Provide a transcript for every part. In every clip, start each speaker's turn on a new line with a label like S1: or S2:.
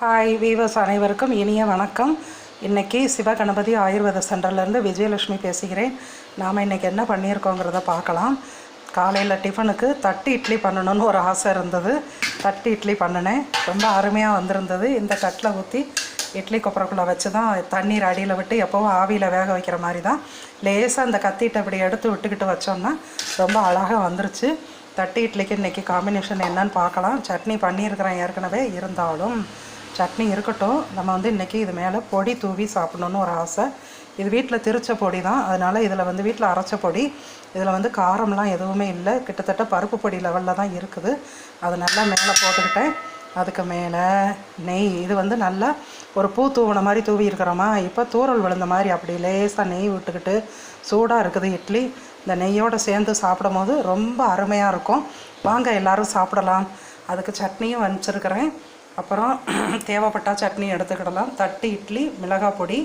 S1: Hi viewers அனைவருக்கும் இனிய வணக்கம். இன்றைக்கி சிவகணபதி ஆயுர்வேத சென்டர்லேருந்து விஜயலட்சுமி பேசுகிறேன். நாம் இன்றைக்கி என்ன பண்ணியிருக்கோங்கிறத பார்க்கலாம். காலையில் டிஃபனுக்கு தட்டு இட்லி பண்ணணும்னு ஒரு ஆசை இருந்தது. தட்டு இட்லி பண்ணினேன். ரொம்ப அருமையாக வந்திருந்தது. இந்த தட்டில் ஊற்றி இட்லி கொப்பரைக்குள்ளே வச்சு தான் தண்ணீர் அடியில் விட்டு எப்போவும் ஆவியில் வேக வைக்கிற மாதிரி தான் லேசாக அந்த கத்திட்டு இப்படி எடுத்து விட்டுக்கிட்டு வச்சோம்னா ரொம்ப அழகாக வந்துருச்சு. தட்டு இட்லிக்கு இன்றைக்கி காம்பினேஷன் என்னன்னு பார்க்கலாம். சட்னி பண்ணியிருக்கிறேன் ஏற்கனவே. இருந்தாலும் சட்னி இருக்கட்டும். நம்ம வந்து இன்றைக்கி இது மேலே பொடி தூவி சாப்பிடணுன்னு ஒரு ஆசை. இது வீட்டில் திரிச்ச பொடி தான். அதனால் இதில் வந்து வீட்டில் அரைச்ச பொடி இதில் வந்து காரம்லாம் எதுவுமே இல்லை. கிட்டத்தட்ட பருப்பு பொடி லெவலில் தான் இருக்குது. அது நல்லா மேலே போட்டுக்கிட்டேன். அதுக்கு மேலே நெய். இது வந்து நல்லா ஒரு பூ தூவின மாதிரி தூவி இருக்கிறோமா? இப்போ தூறல் விழுந்த மாதிரி அப்படி லேசாக நெய் விட்டுக்கிட்டு சூடாக இருக்குது இட்லி. இந்த நெய்யோடு சேர்ந்து சாப்பிடும் போது ரொம்ப அருமையாக இருக்கும். வாங்க எல்லாரும் சாப்பிடலாம். அதுக்கு சட்னியும் வச்சிருக்கிறேன். அப்புறம் தேவைப்பட்டால் சட்னி எடுத்துக்கிடலாம். தட்டு இட்லி மிளகாய் பொடி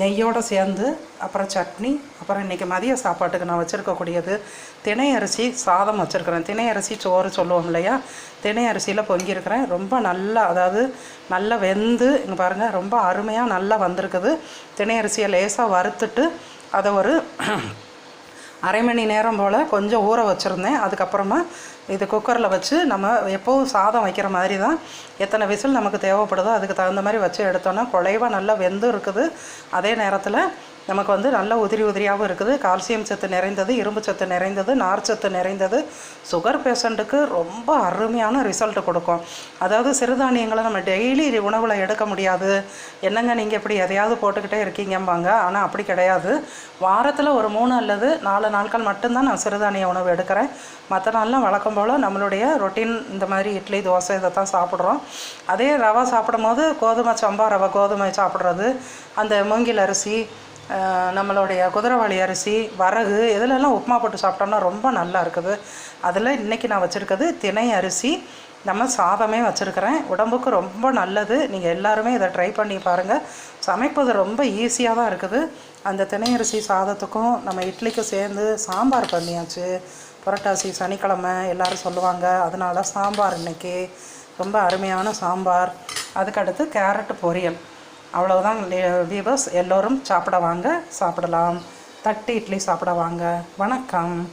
S1: நெய்யோடு சேர்ந்து அப்புறம் சட்னி அப்புறம் இன்றைக்கி மதிய சாப்பாட்டுக்கு நான் வச்சுருக்கக்கூடியது தினை அரிசி சாதம் வச்சுருக்கிறேன். தினை அரிசி சோறு சொல்லுவோம் இல்லையா? தினை அரிசியில் பொங்கியிருக்கிறேன். ரொம்ப நல்லா அதாவது நல்லா வெந்து இங்கே பாருங்கள் ரொம்ப அருமையாக நல்லா வந்திருக்குது. தினை அரிசியை லேசாக வறுத்துட்டு அதை ஒரு அரை மணி நேரம் போல் கொஞ்சம் ஊற வச்சுருந்தேன். அதுக்கப்புறமா இது குக்கரில் வச்சு நம்ம எப்போவும் சாதம் வைக்கிற மாதிரி தான் எத்தனை விசில் நமக்கு தேவைப்படுதோ அதுக்கு தகுந்த மாதிரி வச்சு எடுத்தோன்னா குழைவாக நல்லா வெந்தும் இருக்குது. அதே நேரத்தில் நமக்கு வந்து நல்ல உதிரி உதிரியாகவும் இருக்குது. கால்சியம் சத்து நிறைந்தது இரும்பு சத்து நிறைந்தது நார் சத்து நிறைந்தது. சுகர் பேஷண்ட்டுக்கு ரொம்ப அருமையான ரிசல்ட் கொடுக்கும். அதாவது சிறுதானியங்களை நம்ம டெய்லி உணவில் எடுக்க முடியாது. என்னங்க நீங்கள் இப்படி எதையாவது போட்டுக்கிட்டே இருக்கீங்கம்பாங்க. ஆனால் அப்படி கிடையாது. வாரத்தில் ஒரு மூணு அல்லது நாலு நாட்கள் மட்டும்தான் நான் சிறுதானிய உணவு எடுக்கிறேன். மற்ற நாள்லாம் வழக்கம் போல் நம்மளுடைய ரொட்டீன் இந்த மாதிரி இட்லி தோசை இதை தான் சாப்பிட்றோம். அதே ரவை சாப்பிடும் போது கோதுமை சம்பா ரவை கோதுமை சாப்பிட்றது. அந்த மூங்கில் அரிசி நம்மளுடைய குதிரைவாளி அரிசி வரகு இதிலெல்லாம் உப்புமா போட்டு சாப்பிட்டோம்னா ரொம்ப நல்லா இருக்குது. அதில் இன்றைக்கி நான் வச்சுருக்கிறது திணை அரிசி. நம்ம சாதமே வச்சுருக்கிறேன். உடம்புக்கு ரொம்ப நல்லது. நீங்கள் எல்லாருமே இதை ட்ரை பண்ணி பாருங்கள் சமைப்பது ரொம்ப ஈஸியாக தான் இருக்குது. அந்த திணை அரிசி சாதத்துக்கும் நம்ம இட்லிக்கும் சேர்ந்து சாம்பார் பண்ணியாச்சு. புரட்டாசி சனிக்கிழமை எல்லாரும் சொல்லுவாங்க. அதனால சாம்பார் இன்றைக்கி ரொம்ப அருமையான சாம்பார். அதுக்கடுத்து கேரட் பொரியல். அவ்வளவுதான். வியூவர்ஸ் எல்லோரும் சாப்பிட வாங்க சாப்பிடலாம். தட்டு இட்லி சாப்பிட வாங்க. வணக்கம்.